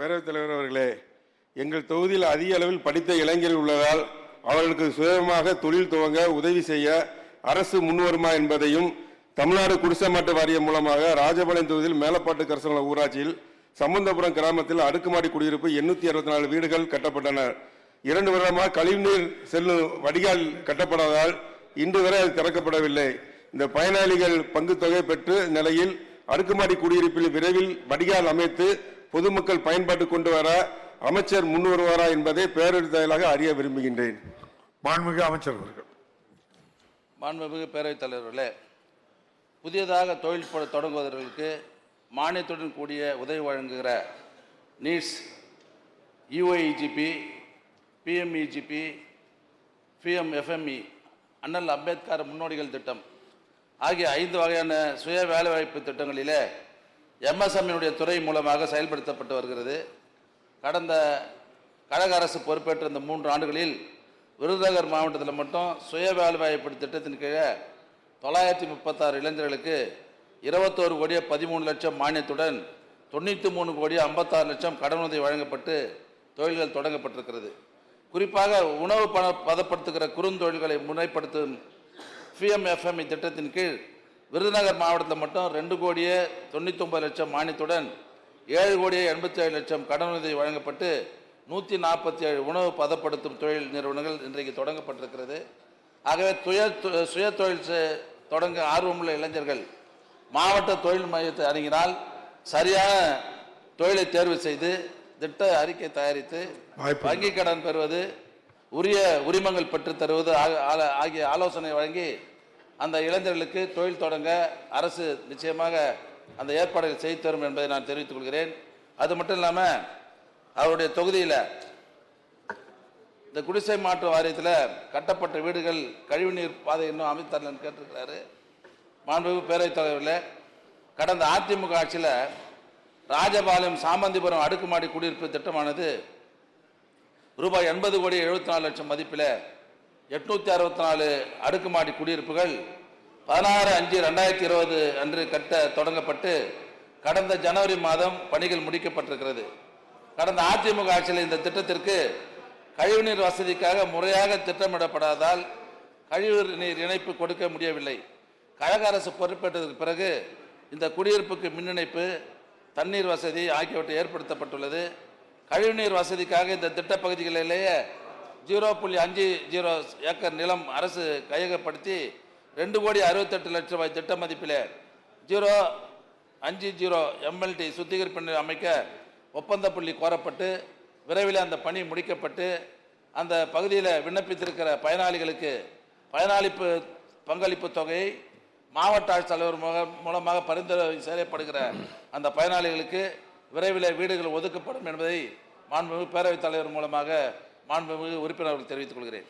பேரவைத் தலைவர் அவர்களே எங்கள் தொகுதியில் அதிக அளவில் படித்த இளைஞர்கள் உள்ளதால் அவர்களுக்கு சுயமாக தொழில் துவங்க உதவி செய்ய அரசு முன்வருமா என்பதையும் தமிழ்நாடு குடிசை மாட்டு வாரியம் மூலமாக ராஜபாளையம் தொகுதியில் மேலப்பாட்டு கரசங்குளம் ஊராட்சியில் சம்பந்தபுரம் கிராமத்தில் அடுக்குமாடி குடியிருப்பு எண்ணூற்றி அறுபத்தி நாலு வீடுகள் கட்டப்பட்டன. இரண்டு வருடமாக கழிவுநீர் செல்லும் வடிகால் கட்டப்படாததால் இன்று வரை அது திறக்கப்படவில்லை. இந்த பயனாளிகள் பங்கு தொகை பெற்று நிலையில் அடுக்குமாடி குடியிருப்பில் விரைவில் வடிகால் அமைத்து பொதுமக்கள் பயன்பாட்டு கொண்டு வர அமைச்சர் முன் வருவாரா என்பதை பேரெழுத்தாளராக அறிய விரும்புகின்றேன். மாண்புமிகு அமைச்சர் அவர்கள். மாண்புமிகு பேரவைத் தலைவர்களே புதியதாக தொழில் தொடங்குவதற்கு மானியத்துடன் கூடிய உதவி வழங்குகிற நீட்ஸ் யுஐஜிபி பிஎம்இஜிபி பிஎம்எஃப்எம்இ அண்ணல் அம்பேத்கர் முன்னோடிகள் திட்டம் ஆகிய ஐந்து வகையான சுய வேலைவாய்ப்பு திட்டங்களிலே எம்எஸ்எம்மினுடைய துறை மூலமாக செயல்படுத்தப்பட்டு வருகிறது. கடந்த கழக அரசு பொறுப்பேற்ற இந்த மூன்று ஆண்டுகளில் விருதுநகர் மாவட்டத்தில் மட்டும் சுய வேலைவாய்ப்பு திட்டத்தின் கீழே தொள்ளாயிரத்தி முப்பத்தாறு இளைஞர்களுக்கு இருபத்தோரு கோடியே பதிமூணு லட்சம் மானியத்துடன் தொண்ணூற்றி மூணு கோடியே ஐம்பத்தாறு லட்சம் கடனுதவி வழங்கப்பட்டு தொழில்கள் தொடங்கப்பட்டிருக்கிறது. குறிப்பாக உணவு பண பதப்படுத்துகிற குறுந்தொழில்களை முனைப்படுத்தும் பிஎம்எஃப்எம்இ திட்டத்தின் கீழ் விருதுநகர் மாவட்டத்தில் மட்டும் ரெண்டு கோடியே தொண்ணூத்தொம்பது லட்சம் மானியத்துடன் ஏழு கோடியே எண்பத்தி ஏழு லட்சம் கடனுதவி வழங்கப்பட்டு நூற்றி நாற்பத்தி ஏழு உணவு பதப்படுத்தும் தொழில் நிறுவனங்கள் இன்றைக்கு தொடங்கப்பட்டிருக்கிறது. ஆகவே துய சுய தொழில் தொடங்க ஆர்வமுள்ள இளைஞர்கள் மாவட்ட தொழில் மையத்தை அணுகினால் சரியான தொழிலை தேர்வு செய்து திட்ட அறிக்கை தயாரித்து வங்கி கடன் பெறுவது உரிய உரிமங்கள் பெற்றுத் தருவது ஆகிய ஆலோசனை வழங்கி அந்த இளைஞர்களுக்கு தொழில் தொடங்க அரசு நிச்சயமாக அந்த ஏற்பாடுகள் செய்து தரும் என்பதை நான் தெரிவித்துக் கொள்கிறேன். அது மட்டும் இல்லாமல் அவருடைய தொகுதியில் இந்த குடிசை மாற்று வாரியத்தில் கட்டப்பட்ட வீடுகள் கழிவுநீர் பாதை இன்னும் அமைத்தரலன்னு கேட்டிருக்கிறாரு. மாண்புமிகு பேரவைத் தலைவரில் கடந்த அதிமுக ஆட்சியில் ராஜபாளையம் சாமந்திபுரம் அடுக்குமாடி குடியிருப்பு திட்டமானது ரூபாய் எண்பது கோடி எழுபத்தி நாலு லட்சம் மதிப்பில் எட்நூத்தி அறுபத்தி நாலு அடுக்குமாடி குடியிருப்புகள் பதினாறு அஞ்சு ரெண்டாயிரத்தி இருபது அன்று கட்ட தொடங்கப்பட்டு கடந்த ஜனவரி மாதம் பணிகள் முடிக்கப்பட்டிருக்கிறது. கடந்த அதிமுக ஆட்சியில் இந்த திட்டத்திற்கு கழிவுநீர் வசதிக்காக முறையாக திட்டமிடப்படாதால் கழிவு நீர் இணைப்பு கொடுக்க முடியவில்லை. கழக அரசு பொறுப்பேற்றதற்கு பிறகு இந்த குடியிருப்புக்கு மின் இணைப்பு தண்ணீர் வசதி ஆகியவற்றை ஏற்படுத்தப்பட்டுள்ளது. கழிவுநீர் வசதிக்காக இந்த திட்டப் பகுதிகளிலேயே ஜீரோ புள்ளி அஞ்சு ஜீரோ ஏக்கர் நிலம் அரசு கையகப்படுத்தி ரெண்டு கோடி அறுபத்தெட்டு லட்சம் ரூபாய் திட்ட மதிப்பில் ஜீரோ அஞ்சு ஜீரோ எம்எல்டி சுத்திகரிப்பு நிலையம் அமைக்க ஒப்பந்த புள்ளி கோரப்பட்டு விரைவில் அந்த பணி முடிக்கப்பட்டு அந்த பகுதியில் விண்ணப்பித்திருக்கிற பயனாளிகளுக்கு பயனாளிப்பு பங்களிப்பு தொகையை மாவட்ட ஆட்சித்தலைவர் மூலமாக பரிந்துரை செய்யப்படுகிற அந்த பயனாளிகளுக்கு விரைவில் வீடுகள் ஒதுக்கப்படும் என்பதை மாண்புமிகு பேரவைத் தலைவர் மூலமாக மாண்புமிகு உறுப்பினர்கள் தெரிவித்துக் கொள்கிறேன்.